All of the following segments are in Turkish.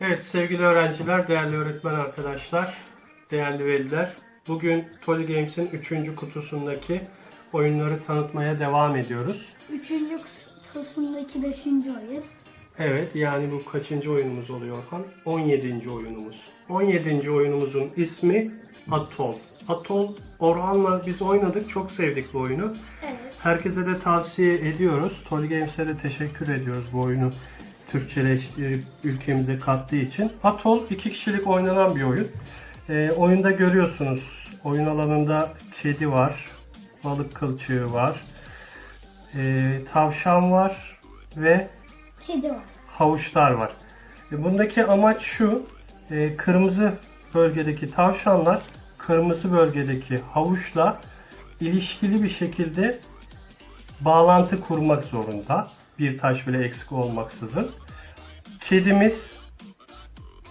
Evet sevgili öğrenciler, değerli öğretmen arkadaşlar, değerli veliler. Bugün Tolly Games'in 3. kutusundaki oyunları tanıtmaya devam ediyoruz. Üçüncü kutusundaki beşinci oyun. Evet yani bu kaçıncı oyunumuz oluyor Orhan? 17. oyunumuz. 17. oyunumuzun ismi Atol. Atol Orhan'la biz oynadık, çok sevdik bu oyunu. Evet. Herkese de tavsiye ediyoruz. Tolly Games'e de teşekkür ediyoruz bu oyunu Türkçeleştirip ülkemize kattığı için. Atol iki kişilik oynanan bir oyun. Ee, oyunda görüyorsunuz oyun alanında kedi var, balık kılçığı var, ee, tavşan var ve Kedi var. havuçlar var. E, Bundaki amaç şu, e, kırmızı bölgedeki tavşanlar kırmızı bölgedeki havuçla ilişkili bir şekilde bağlantı kurmak zorunda. Bir taş bile eksik olmaksızın. Kedimiz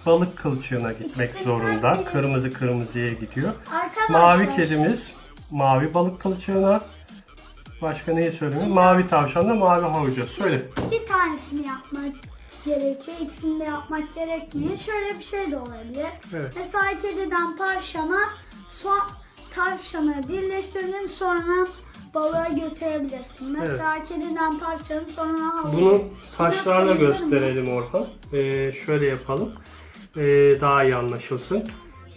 balık kılçığına gitmek İkisinden zorunda. biri- Kırmızı kırmızıya gidiyor. Arkadaşlar. Mavi kedimiz mavi balık kılçığına. Başka neyi söyleyeyim? Mavi tavşan da mavi havuca. Söyle. Bir tanesini yapmak gerekiyor. İkisini de yapmak gerekmiyor. Şöyle bir şey de olabilir. Evet. Mesela kediden tavşana son tavşanı birleştirdin sonra balığa götürebilirsin. Mesela kediden tavşanı sonra havucu. Bunu taşlarla Nasıl gösterelim Orhan. Ee, şöyle yapalım. Ee, daha iyi anlaşılsın.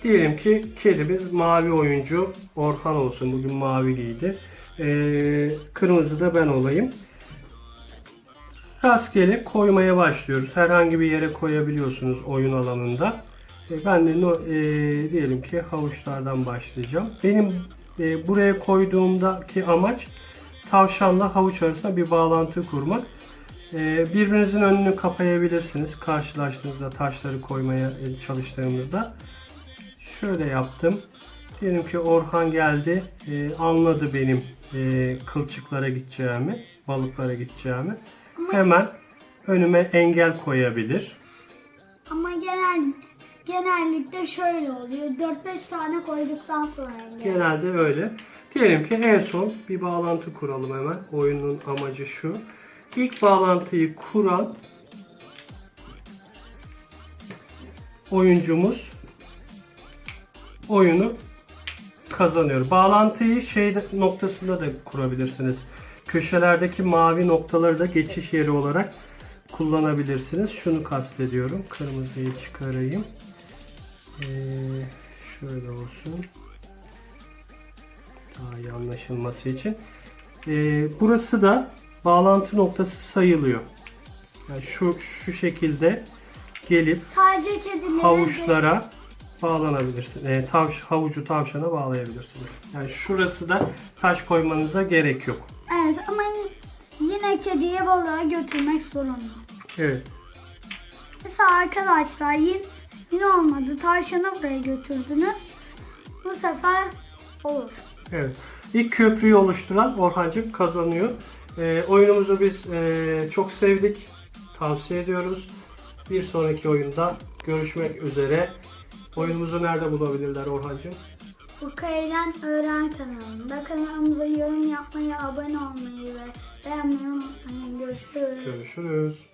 Diyelim ki kedimiz mavi oyuncu Orhan olsun. Bugün mavi giydi. Ee, kırmızı da ben olayım. Rastgele koymaya başlıyoruz. Herhangi bir yere koyabiliyorsunuz oyun alanında. E, ben de e, diyelim ki havuçlardan başlayacağım. Benim e, buraya koyduğumdaki amaç tavşanla havuç arasında bir bağlantı kurmak. E, birbirinizin önünü kapayabilirsiniz. Karşılaştığınızda taşları koymaya e, çalıştığımızda. Şöyle yaptım. Diyelim ki Orhan geldi. e, anladı benim e, kılçıklara gideceğimi, balıklara gideceğimi. Hemen önüme engel koyabilir. Ama genel genellikle şöyle oluyor. 4-5 tane koyduktan sonra engel. Genelde öyle. Diyelim ki en son bir bağlantı kuralım hemen. Oyunun amacı şu. İlk bağlantıyı kuran oyuncumuz oyunu kazanıyor. Bağlantıyı şey noktasında da kurabilirsiniz. Köşelerdeki mavi noktaları da geçiş yeri olarak kullanabilirsiniz. Şunu kastediyorum. Kırmızıyı çıkarayım. Ee, şöyle olsun. Daha iyi anlaşılması için. Ee, burası da bağlantı noktası sayılıyor. Yani şu şu şekilde gelip Sadece kedilerin havuçlara bağlanabilirsiniz. Ee, tavş, havucu tavşana bağlayabilirsiniz. Yani şurası da taş koymanıza gerek yok. Evet ama yine kediye balığa götürmek zorunda. Evet. Mesela arkadaşlar yine, yine olmadı. Tavşanı buraya götürdünüz. Bu sefer olur. Evet. İlk köprüyü oluşturan Orhancık kazanıyor. Ee, oyunumuzu biz e, çok sevdik. Tavsiye ediyoruz. Bir sonraki oyunda görüşmek üzere. Oyunumuzu nerede bulabilirler Orhancığım? Urkay'dan Öğren kanalında kanalımıza yorum yapmayı, abone olmayı ve beğenmeyi unutmayın. Görüşürüz. Görüşürüz.